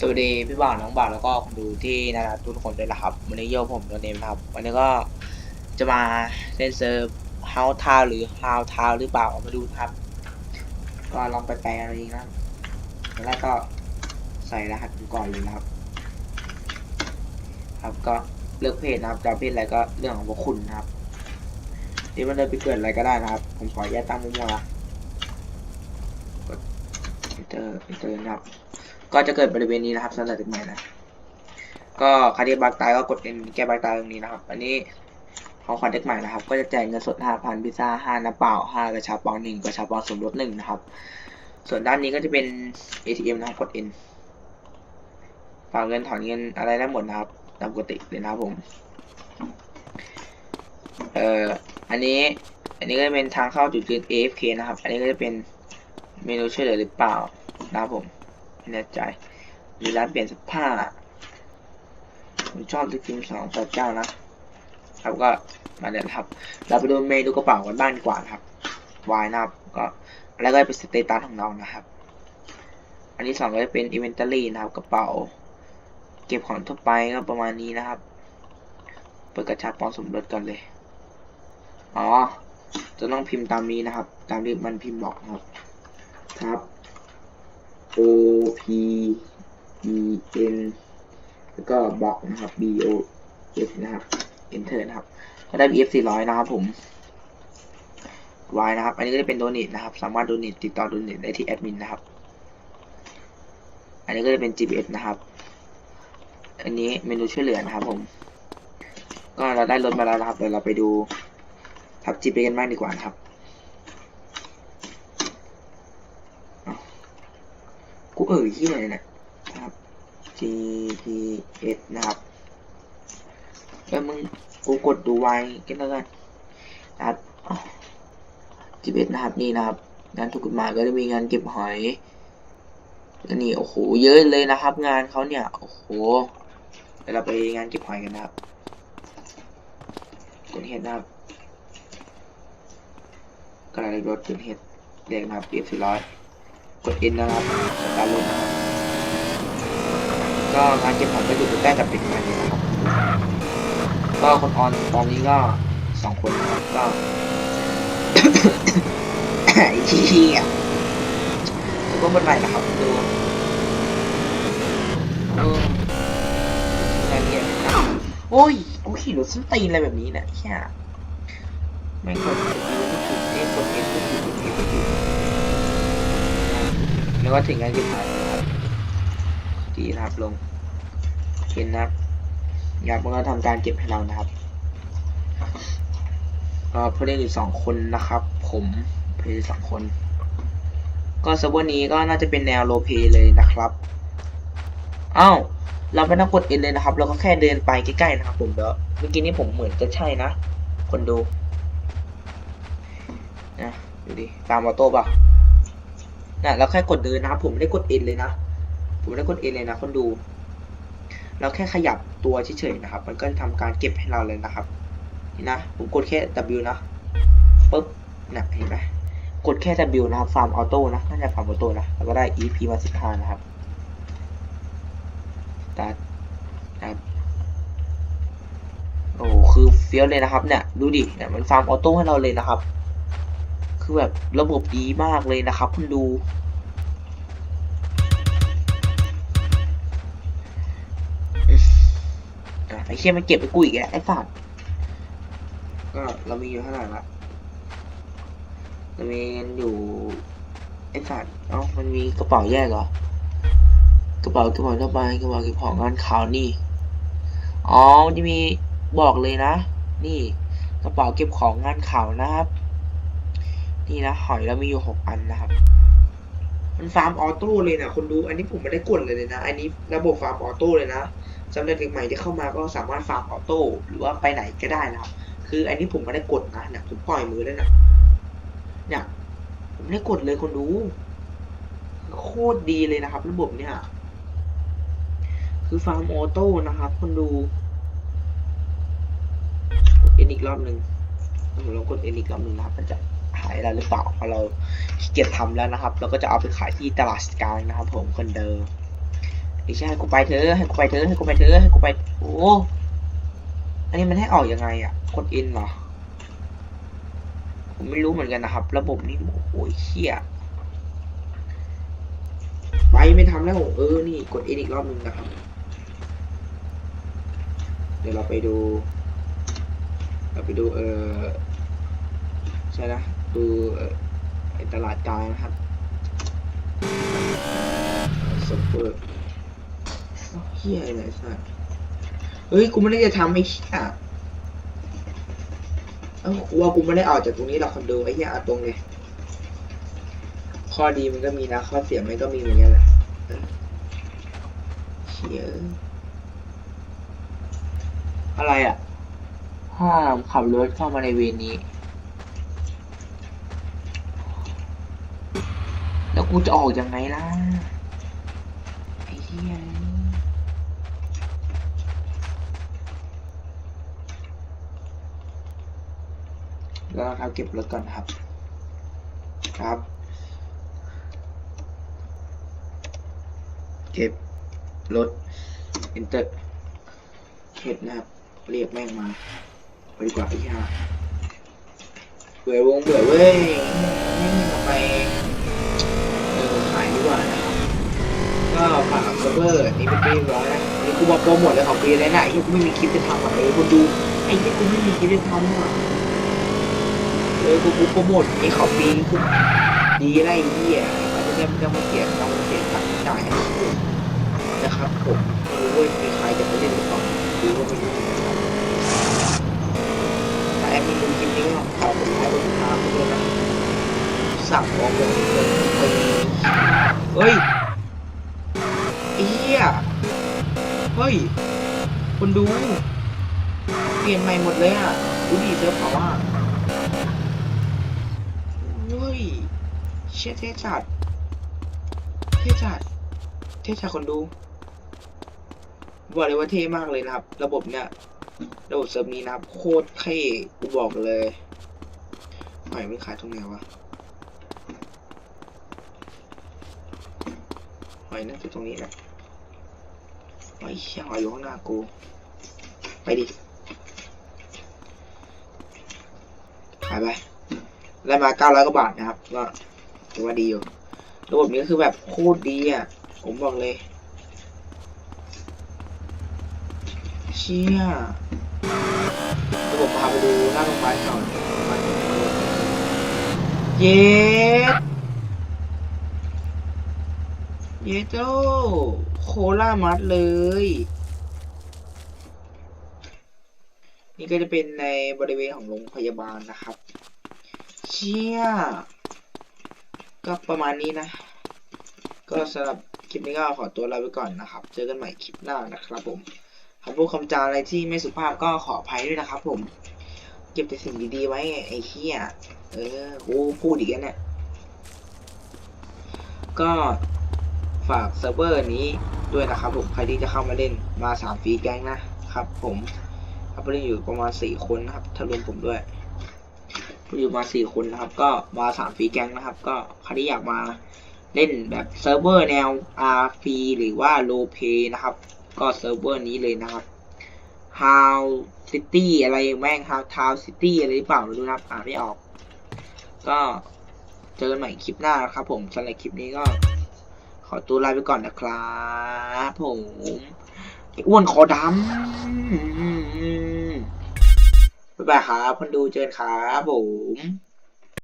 สวัสดีพี่บ่าวน้องบ่าวแล้วก็คนดูที่น่ารักทุกคนด้วยนะครับวันนี้โยผมตัวเนมครับ วันนี้ก็จะมาเล่นเซิร์ฟ How t o w หรือ How t o w หรือเปล่ามาดูครับ ก็ลองไปแปลอะไรอีกนะครับแล้วก็ใส่รหัสก่อนเลยนะครับ ครับก็เลือกเพจนะครับจะเอาเพจอะไรก็เรื่องของพวกคุณนะครับนี่มันเดินไปเกิดอะไรก็ได้นะครับ ผมขอแยกตั้งมั่วๆละกด enter enter นะครับ ก็จะเกิดบริเวณนี้นะครับสำหรับเด็กใหม่นะก็ใครที่บักตายก็กดเอ็นแก้บักตายตรงนี้นะครับ อันนี้ของขวัญเด็กใหม่นะครับ ก็จะแจกเงินสด 5,000 พิซซ่า 5น้ำเปล่า 5 กระชาปอง1กระชาปองสมรส1นะครับ ส่วนด้านนี้ก็จะเป็น ATM นะครับกด N ฝากเงินถอนเงินอะไรได้หมดนะครับ ตามปกติเลยนะครับผม เอ่อ อันนี้ อันนี้ก็จะเป็นทางเข้าจุดยืน AFK นะครับ อันนี้ก็จะเป็นเมนูช่วยเหลือหรือเปล่านะครับผม ไม่แน่ใจ มีร้านเปลี่ยนเสื้อผ้า ผมชอบสกินสองต่อเจ้านะครับก็มาเนี่ยครับ เราไปดูเมนูกระเป๋ากันบ้างดีกว่านะครับวายนะครับ ก็แล้วก็เป็นสเตตัสของเรานะครับ อันที่สองก็จะเป็นอินเวนทอรี่นะครับ กระเป๋า เก็บของทั่วไปก็ประมาณนี้นะครับ เปิดกระชาปองสมรสกันเลย อ๋อ จะต้องพิมพ์ตามนี้นะครับ ตามที่มันพิมพ์บอกนะครับ ครับ O P E N แล้วก็บล็อกนะครับ B O S นะครับ Enter นะครับ ก็ได้ BF 400 นะครับผม Y นะครับ อันนี้ก็จะเป็นโดเน a นะครับ สามารถโดเน a ติดต่อโดเน a ได้ที่แอดมินนะครับ อันนี้ก็จะเป็น GPS นะครับ อันนี้เมนูช่วยเหลือนะครับผม ก็เราได้รถมาแล้วนะครับ เดี๋ยวเราไปดูทับ GPS กันบ้างดีกว่านะครับ กูเอ่ยที่ไหนเนี่ยนะครับ GPS นะครับเอ้ยมึงกูกดดูไว้กันแล้วกันนะครับ GPS นะครับนี่นะครับงานถูกกฎหมายก็จะมีงานเก็บหอยแล้วนี่โอ้โหเยอะเลยนะครับ งานเขาเนี่ยโอ้โหเดี๋ยวเราไปงานเก็บหอยกันนะครับกดเห็ดนะครับกระดาษรถกดเห็ดแดงนะครับ BF 400 กด N นะครับสตาร์ทรถนก็งานเก็บของก็อยู่ใกล้กับเด็กใหม่เลยนะครับ ก็คนออนตอนนี้ก็สองคนนะครับก็ไอ้ที่อะแล้วก็คนใหม่นะครับดูเออรายละเอียดนะครับโอ้ยกูขี่รถส้นตีนอะไรแบบนี้เนี่ยแค่ไม่กดเอ็นกดเอ็นกดเอ็นกดเอ็นกดเอ็น แล้วก็ถึงการเก็บหอยนะครับดีนะครับลงเห็นนะครับอยากมันก็ทำการเก็บให้เรานะครับก็เพื่อนอยู่สองคนนะครับ ผมเพื่อนสองคน ก็เซิร์ฟเวอร์นี้ก็น่าจะเป็นแนวโลเพเลยนะครับอ้าวเราไม่ต้องกดเอ็นเลยนะครับ เราก็แค่เดินไปใกล้ๆนะครับ ผมเดี๋ยวเมื่อกี้นี้ผมเหมือนจะใช่นะคนดูนะดูดิตามออโต้ป่ะ นะเราแค่กดเดินนะครับผมไม่ได้กด N เลยนะ ผมไม่ได้กด N เลยนะคนดู เราแค่ขยับตัวเฉยๆนะครับ มันก็จะทำการเก็บให้เราเลยนะครับนี่นะผมกดแค่ W นะปุ๊บนะเห็นไหมกดแค่ W นะครับฟาร์มออโต้นะน่าจะฟาร์มออโต้นะแล้วก็ได้ EP มาสิบห้านะครับตัดตัดโอ้คือเฟี้ยวเลยนะครับเนี่ยดูดิเนี่ยมันฟาร์มออโต้ให้เราเลยนะครับ คือแบบระบบดีมากเลยนะครับ คุณดู ไอ้เชี่ยมันเก็บไปกูอีกแล้วไอ้สัตว์ก็เรามีอยู่เท่าไหร่ละเรามีอยู่ไอ้สัตว์เอ้ามันมีกระเป๋าแยกเหรอกระเป๋ากระเป๋าทั่วไปกระเป๋าเก็บของงานขาวนี่อ๋อจะมีบอกเลยนะ นี่กระเป๋าเก็บของงานขาวนะครับ นี่นะหอยเรามีอยู่หกอันนะครับ มันฟาร์มออโต้เลยนะคนดู อันนี้ผมไม่ได้กดเลยนะ อันนี้ระบบฟาร์มออโต้เลยนะสำหรับเด็กใหม่ที่เข้ามาก็สามารถฟาร์มออโต้หรือว่าไปไหนก็ได้นะครับ คืออันนี้ผมไม่ได้กดนะเนี่ยผมปล่อยมือแล้วนะเนี่ยผมไม่ได้กดเลยคนดู โคตรดีเลยนะครับ ระบบเนี่ย คือฟาร์มออโต้นะครับ คนดูเอ็นอีกรอบหนึ่งผมลองกดเอ็นอีกรอบหนึ่งนะครับมันจะ หายแล้วหรือเปล่าเพราะเราขี้เกียจทำแล้วนะครับ เราก็จะเอาไปขายที่ตลาดกลางนะครับ ผมคนเดิมไอ้ใช่ให้กูไปเถอะให้กูไปเถอะให้กูไปเถอะให้กูไปโอ้อันนี้มันให้ออกยังไงอะกดอินเหรอผมไม่รู้เหมือนกันนะครับ ระบบนี้โอ้โหเขี้ยไปไม่ทำแล้วเออนี่กดอินอีกรอบนึงนะครับ เดี๋ยวเราไปดู เราไปดูเออใช่นะ ดูเอ่อไอ้ตลาดกลางนะครับซุปเปอร์เฮียอะไรสัสเฮ้ย กูไม่ได้จะทำไอ้เฮียเอ้ากูว่ากูไม่ได้ออกจากตรงนี้หรอกคนดูไอ้เฮียเอาตรงเลย ข้อดีมันก็มีนะ ข้อเสียมันก็มีเหมือนกันแหละเฮียอะไรอะ ห้ามขับรถเข้ามาในเวรนี้ แล้ว กูจะออกยังไงล่ะ ไอ้เหี้ยแล้วนะครับเก็บรถก่อนครับ ครับ เก็บรถ enter เข็ดนะครับ เรียกแม่งมาไปดีกว่าไอ้ห่าเบื่อวงเบื่อเว้ยไม่มีทำไม อขายดีกว่านะครับก็ฝากเซิร์ฟเวอร์นี้เป็นที่ร้อยนะนี่กูบอกโปรโมทเลยของฟรีเลยนะไอ้ที่กูไม่มีคลิปจะทำอะเออคนดูไอ้ที่กูไม่มีคลิปจะทำอะเออกูกูโปรโมทไอ้ของฟรีกูดีไรเหี้ยมันจะไม่ต้องมาเสียต้องเสียตังค์จ่ายให้กูนะครับผมไม่รู้ว่ามีใครจะไปเล่นหรือเปล่าหรือว่าไม่รู้นะครับถ้าแอดมินดูคลิปนี้ก็ขอบคุณให้คุณทามด้วยนะสั่งออกเลย เฮ้ยไอ้เหี้ยเฮ้ยคนดู เปลี่ยนใหม่หมดเลยอะดูดีเซิร์ฟเขาว่าเฮ้ย เชี่ยเทจัดเทจัดเท่จัดคนดูบอกเลยว่าเท่มากเลยนะครับ ระบบเนี่ย ระบบเซิร์ฟนี้นะครับ โคตรเท่กูบอกเลยหอยมันขายตรงไหนวะ อยน่าจะตรงนี้แหละหอยเชี่ยหอยอยู่ข้างหน้ากู ไปดิขายไปได้มาเก้าร้อยกว่าบาทนะครับก็ถือว่าดีอยู่ระบบนี้ก็คือแบบโคตรดีอะ ผมบอกเลย เชี่ยเดี๋ยวผมพาไปดูหน้าโรงพยาบาลก่อนเย็ด เยโจ้โคล่ามัดเลย นี่ก็จะเป็นในบริเวณของโรงพยาบาลนะครับ เชี่ย ก็ประมาณนี้นะ ก็สำหรับคลิปนี้ก็ขอตัวลาไปก่อนนะครับ เจอกันใหม่คลิปหน้านะครับผมคำพูดคำจาอะไรที่ไม่สุภาพก็ขออภัยด้วยนะครับผม เก็บแต่สิ่งดีๆไว้ไอ้เหี้ยเออกูพูดอีกแล้วเนี่ยก็ ฝากเซิร์ฟเวอร์นี้ด้วยนะครับผมใครที่จะเข้ามาเล่นมาสามฟรีแก๊งนะครับผมครับเล่นอยู่ประมาณสี่คนนะครับ ถ้ารวมผมด้วยอยู่มาสี่คนนะครับ ก็มาสามฟรีแก๊งนะครับ ก็ใครที่อยากมาเล่นแบบเซิร์ฟเวอร์แนว R ฟรีหรือว่า Low Pay นะครับ ก็เซิร์ฟเวอร์นี้เลยนะครับ How City อะไรแม่ง How Town City อะไรหรือเปล่าไม่รู้นะครับอ่านไม่ออก ก็เจอกันใหม่คลิปหน้านะครับผมสำหรับคลิปนี้ก็ ขอตัวลาไปก่อนนะครับผมไอ้อ้วนคอดำบ๊ายบายครับคนดูเจอกันครับผม